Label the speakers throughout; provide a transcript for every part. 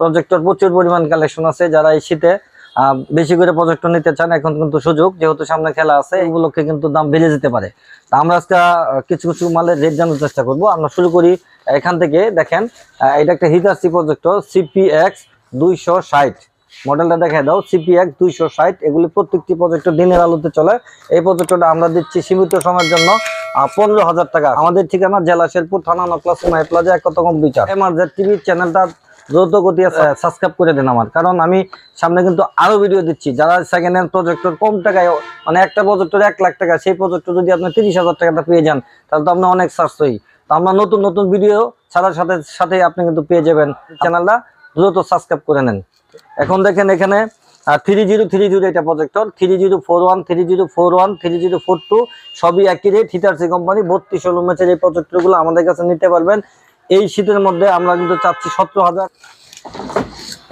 Speaker 1: Projector প্রচুর পরিমাণ collection আছে। যারা এই শীতে বেশি করে প্রজেক্টর নিতে চান এখন কিন্তু সুযোগ যেহেতু সামনে খেলা আছে এগুলোকে কিন্তু দাম বেড়ে যেতে পারে। তা আমরা আজকে কিছু কিছু মালের রেট জানার চেষ্টা করব। আমরা শুরু করি এখান থেকে দেখেন এটা একটা হিটারসি প্রজেক্টর সিপিএক্স দুইশো ষাট। মডেলটা দেখা দাও সিপিএক্স দুইশো ষাট। এগুলি প্রত্যেকটি প্রজেক্টর দিনের আলোতে চলে। এই প্রজেক্টরটা আমরা দিচ্ছি সীমিত সময়ের জন্য পনেরো হাজার টাকা। আমাদের ঠিকানা জেলা শেরপুর থানা নকলা সুমাই প্লাজা এক কত কম্পিউটার এমার্জের টিভি চ্যানেলটা দ্রুত গতি সাবস্ক্রাইব করে দেন আমার। কারণ আমি সামনে কিন্তু আরও ভিডিও দিচ্ছি। যারা সেকেন্ড হ্যান্ড প্রজেক্টর কম টাকায় মানে একটা প্রজেক্টর এক লাখ টাকা, সেই প্রজেক্টর যদি আপনি তিরিশ হাজার টাকাটা পেয়ে যান, তাহলে তো আপনার অনেক সাশ্রয়ী। তো আমরা নতুন নতুন ভিডিও ছাড়ার সাথে সাথে আপনি কিন্তু পেয়ে যাবেন চ্যানেলটা দ্রুত সাবস্ক্রাইব করে নেন। এখন দেখেন এখানে থ্রি জিরো থ্রি জিরো এটা projector three zero four one three zero four one three zero four two সবই একই রেট হিটারসি কোম্পানি বত্রিশ ম্যাচের এই প্রজেক্টরগুলো আমাদের কাছে নিতে পারবেন। এই শীতের মধ্যে আমরা কিন্তু চাচ্ছি সতেরো হাজার।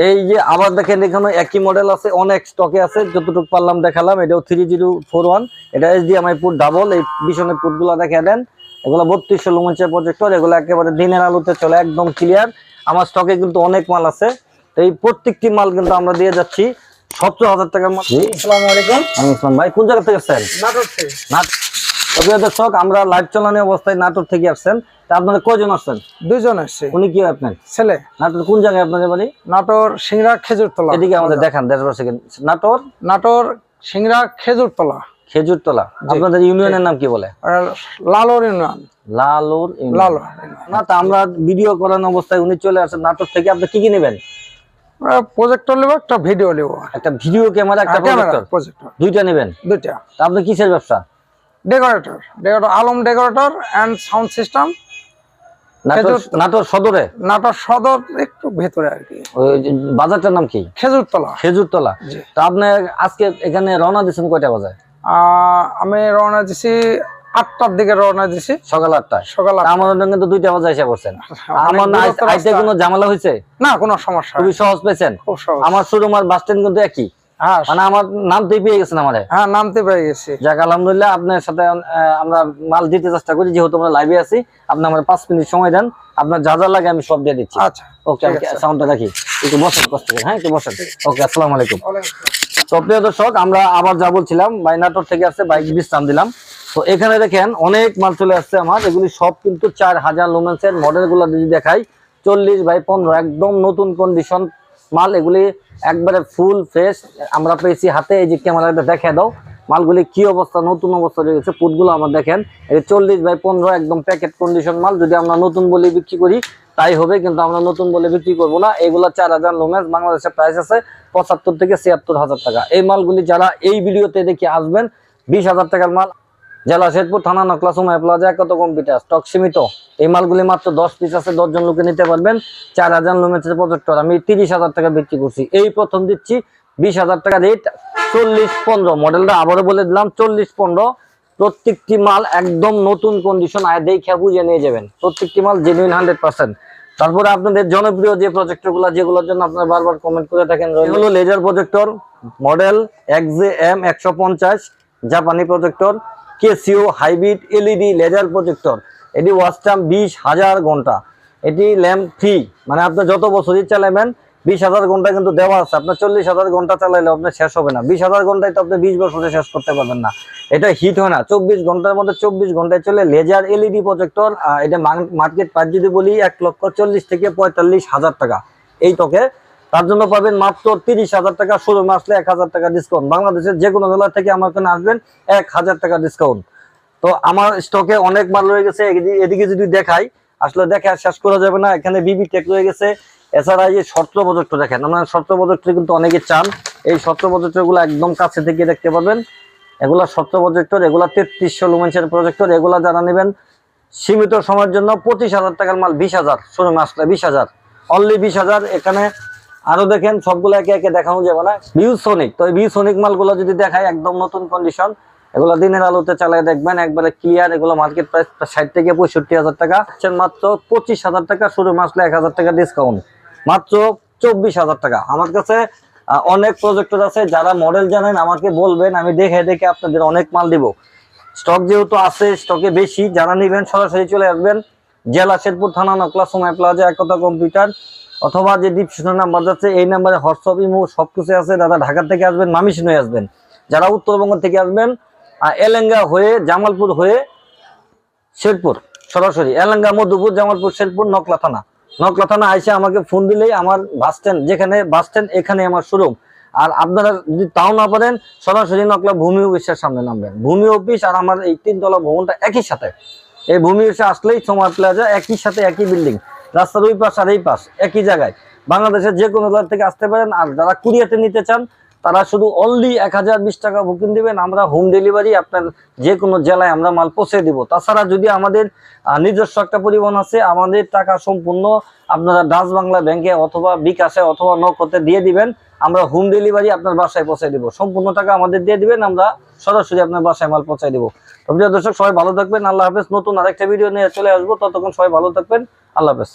Speaker 1: এই যে আবার দেখেন এখানে একই মডেল আছে অনেক স্টকে আছে যতটুকু পারলাম দেখালাম এটাও থ্রি জিরো ফোর ওয়ান এটা এইচডিএমআই পুট ডাবল এই পিছনের পুটগুলো দেখে দেন এগুলো বত্রিশশো লুমেন্সের প্রজেক্টর এগুলো একেবারে দিনের আলোতে চলে একদম ক্লিয়ার আমার স্টকে কিন্তু অনেক মাল আছে। তো এই প্রত্যেকটি মাল কিন্তু আমরা দিয়ে যাচ্ছি সতেরো হাজার টাকার মাল জি,
Speaker 2: আসসালামু
Speaker 1: ভাই কোন জায়গা থেকে আসছেন?
Speaker 2: নাটক
Speaker 1: প্রিয় দর্শক আমরা চালানো অবস্থায় নাটোর থেকে আসছেন। তা আপনারা কয়জন আসছেন?
Speaker 2: দুইজন আসছে।
Speaker 1: উনি কি আপনার?
Speaker 2: ছেলে।
Speaker 1: নাটোর কোন জায়গায় আপনাদের বাড়ি?
Speaker 2: নাটোর সিংড়া খেজুরতলা।
Speaker 1: এদিকে আমাদের দেখান নাটোর?
Speaker 2: নাটোর সিংড়া খেজুরতলা।
Speaker 1: খেজুরতলা। আপনাদের ইউনিয়নের নাম কি বলে?
Speaker 2: লালোর ইউনিয়ন।
Speaker 1: লালুর না তা আমরা ভিডিও করানো অবস্থায় উনি চলে আসেন নাটোর থেকে। আপনি কি কি নেবেন?
Speaker 2: প্রজেক্টর নেব একটা ভিডিও নেব।
Speaker 1: একটা ভিডিও ক্যামেরা একটা প্রজেক্টর
Speaker 2: প্রজেক্টর
Speaker 1: দুইটা নেবেন?
Speaker 2: দুইটা।
Speaker 1: আপনি কিসের ব্যবসা?
Speaker 2: Decorator decorator Alam decorator and sound system
Speaker 1: Natore সদরে?
Speaker 2: নাটোর সদর একটু ভেতরে আর কি।
Speaker 1: বাজারটার নাম কি?
Speaker 2: খেজুরতলা।
Speaker 1: খেজুরতলা। তা আপনি আজকে এখানে রওনা দিচ্ছেন কয়টা বাজে?
Speaker 2: আহ, আমি রওনা দিছি আটটার দিকে রওনা দিছি।
Speaker 1: সকাল আটটায়।
Speaker 2: সকাল আটটা।
Speaker 1: আমার কিন্তু দুইটা বাজে এসে পড়ছেন। আমার না
Speaker 2: দূরত্ব
Speaker 1: আইতে কোনো ঝামেলা হয়েছে?
Speaker 2: না কোনো সমস্যা
Speaker 1: খুবই সহজ পেয়েছেন।
Speaker 2: খুব সহজ।
Speaker 1: আমার শোরুম আর বাস স্ট্যান্ড কিন্তু একই। মানে আমার নামতেই পেয়ে গেছেন
Speaker 2: হ্যাঁ নামতে গেছি।
Speaker 1: যাক আলহামদুলিল্লাহ আপনার সাথে আমরা মাল দিতে চেষ্টা করি যেহেতু আমরা লাইভে আছি। আপনি আমার পাঁচ মিনিট সময় দেন আপনার যা যা লাগে আমি সব দিয়ে দিচ্ছি।
Speaker 2: আচ্ছা
Speaker 1: ওকে আমি
Speaker 2: ঠিক আছে।
Speaker 1: সাউন্ডটা রাখি একটু বসেন কষ্ট করে হ্যাঁ একটু বসেন। ওকে আসসালামু আলাইকুম। তো প্রিয় দর্শক আমরা আবার যা বলছিলাম বাইনাটোর থেকে আসছে বাইক বিশ্রাম দিলাম। তো এখানে দেখেন অনেক মাল চলে আসছে আমার। এগুলি সব কিন্তু চার হাজার লোমেন্সের মডেলগুলো যদি দেখাই চল্লিশ বাই পনেরো একদম নতুন কন্ডিশন মাল, এগুলি একবারে ফুল ফ্রেশ আমরা পেয়েছি হাতে, এই যে ক্যামেরাটা দেখে দাও। মালগুলি কি অবস্থা, নতুন অবস্থা রয়ে গেছে, পুটগুলো আমার দেখেন। এই চল্লিশ বাই পনেরো, একদম প্যাকেট কন্ডিশন মাল। যদি আমরা নতুন বলে বিক্রি করি, তাই হবে, কিন্তু আমরা নতুন বলে বিক্রি করব না। এগুলো চার হাজার লোমেন্স বাংলাদেশের প্রাইস আছে পঁচাত্তর থেকে ছিয়াত্তর হাজার টাকা। এই মালগুলি যারা এই ভিডিওতে দেখে আসবেন, বিশ হাজার টাকার মাল জেলা শেরপুর থানা নকলা প্লাজা কত কম্পিউটার স্টক সীমিত। এই মালগুলি মাত্র দশ পিস আছে দশজন লোকে নিতে পারবেন। চার হাজার লোমেন্সের প্রজেক্টর আমি তিরিশ হাজার টাকা বিক্রি করছি। এই প্রথম দিচ্ছি বিশ হাজার টাকা রেট চল্লিশ পনেরো। মডেলটা আবারও বলে দিলাম, চল্লিশ পনেরো। প্রত্যেকটি মাল একদম নতুন কন্ডিশন আয় দেখে বুঝে নিয়ে যাবেন। প্রত্যেকটি মাল জেনুইন হান্ড্রেড পার্সেন্ট তারপরে আপনাদের জনপ্রিয় যে প্রজেক্টরগুলো যেগুলোর জন্য আপনারা বারবার কমেন্ট করে থাকেন laser projector model X J M একশো পঞ্চাশ জাপানি projector Casio hybrid LED laser projector. এটি ওয়াচ টাইম বিশ হাজার ঘণ্টা। এটি ল্যাম্প ফ্রি মানে আপনি যত বছরই চালাবেন বিশ হাজার ঘণ্টা কিন্তু দেওয়া আছে। আপনার চল্লিশ হাজার ঘণ্টা চালাইলে আপনার শেষ হবে না। বিশ হাজার ঘন্টায় তো আপনি বিশ বছরে শেষ করতে পারবেন না। এটা হিট হয় না। চব্বিশ ঘণ্টার মধ্যে চব্বিশ ঘন্টায় চলে লেজার এলইডি প্রজেক্টর এটা মার্কেট প্রাইস যদি বলি এক লক্ষ চল্লিশ থেকে পঁয়তাল্লিশ হাজার টাকা। এই তোকে তার জন্য পাবেন মাত্র তিরিশ হাজার টাকা। শুরু আসলে এক হাজার টাকা ডিসকাউন্ট বাংলাদেশের যে কোনো জেলা থেকে আমার এখানে আসবেন, এক হাজার টাকা ডিসকাউন্ট তো আমার স্টকে অনেক মাল রয়ে গেছে। এদিকে- যদি দেখাই, আসলে দেখে শেষ করা যাবে না। এখানে বিবি টেক রয়ে গেছে। এছাড়া এই শর্ত প্রজেক্টর দেখেন। আমরা শর্ত প্রজেক্টর কিন্তু অনেকে চান। এই শর্ত প্রজেক্টরগুলো একদম কাছে থেকে দেখতে পাবেন এগুলা শর্ত প্রজেক্টর, এগুলা তেত্রিশশো লুমেন্সের প্রজেক্টর। এগুলা যারা নেবেন, সীমিত সময়ের জন্য পঁচিশ হাজার টাকার মাল বিশ হাজার। শোরুমে আসলে বিশ হাজার। অনলি বিশ হাজার। এখানে আরও দেখেন, সবগুলো একে একে দেখানো যাবে না। ভিউ সোনিক তো এই ভিউ সোনিক মালগুলো যদি দেখায় একদম নতুন কন্ডিশন এগুলো দিনের আলোতে চালিয়ে দেখবেন, একবারে ক্লিয়ার এগুলো মার্কেট প্রাইস ষাট থেকে পঁয়ষট্টি হাজার টাকা। মাত্র পঁচিশ হাজার টাকা, শুরু মাসলে এক হাজার টাকা ডিসকাউন্ট মাত্র চব্বিশ হাজার টাকা। আমার কাছে অনেক প্রজেক্টর আছে, যারা মডেল জানেন, আমাকে বলবেন, আমি দেখে দেখে আপনাদের অনেক মাল দিব। স্টক যেহেতু আছে স্টকে বেশি, যারা নেবেন, সরাসরি চলে আসবেন। জেলা শেরপুর থানা, নকলা সময় প্লাজা, একতা কম্পিউটার। অথবা যে ডিপশনের নাম্বার যাচ্ছে, এই নাম্বারে হোয়াটসঅ্যাপ ইমো সবকিছু আছে। দাদা, ঢাকা থেকে আসবেন মামিসিন হয়ে আসবেন। যারা উত্তরবঙ্গ থেকে আসবেন এলেঙ্গা হয়ে, জামালপুর হয়ে, শেরপুর, সরাসরি, এলেঙ্গা, মধুপুর, জামালপুর, শেরপুর, নকলা থানা। নকলা থানা আইসে আমাকে ফোন দিলেই আমার বাস স্ট্যান্ড যেখানে বাস স্ট্যান্ড এখানে আমার শোরুম আর আপনারা যদি তাও না পারেন, সরাসরি নকলা ভূমি অফিসের সামনে নামবেন। ভূমি অফিস আর আমার এই তিনতলা ভবনটা একই সাথে। এই ভূমি অফিসে আসলেই সময় প্লাজা একই সাথে একই বিল্ডিং রাস্তার ওই পাশ আর এই পাশ, একই জায়গায়। বাংলাদেশের যে কোনো জায়গা থেকে আসতে পারেন, আর যারা কুরিয়াতে নিতে চান, তারা শুধু অনলি এক হাজার বিশ টাকা বুকিং দিবেন। আমরা হোম ডেলিভারি আপনার যে কোনো জেলায় আমরা মাল পৌঁছে দিব। তাছাড়া যদি আমাদের নিজস্ব একটা পরিবহন আছে, আমাদের টাকা সম্পূর্ণ আপনারা ডাচ বাংলা ব্যাংকে অথবা বিকাশে অথবা নকতে দিয়ে দিবেন। আমরা হোম ডেলিভারি আপনার বাসায় পৌঁছে দিব। সম্পূর্ণ টাকা আমাদের দিয়ে দিবেন, আমরা সরাসরি আপনার বাসায় মাল পৌঁছে দিব। তো প্রিয় দর্শক, সবাই ভালো থাকবেন। আল্লাহ হাফেজ। নতুন আরেকটা ভিডিও নিয়ে চলে আসব। ততক্ষণ সবাই ভালো থাকবেন। আল্লাহ হাফেজ।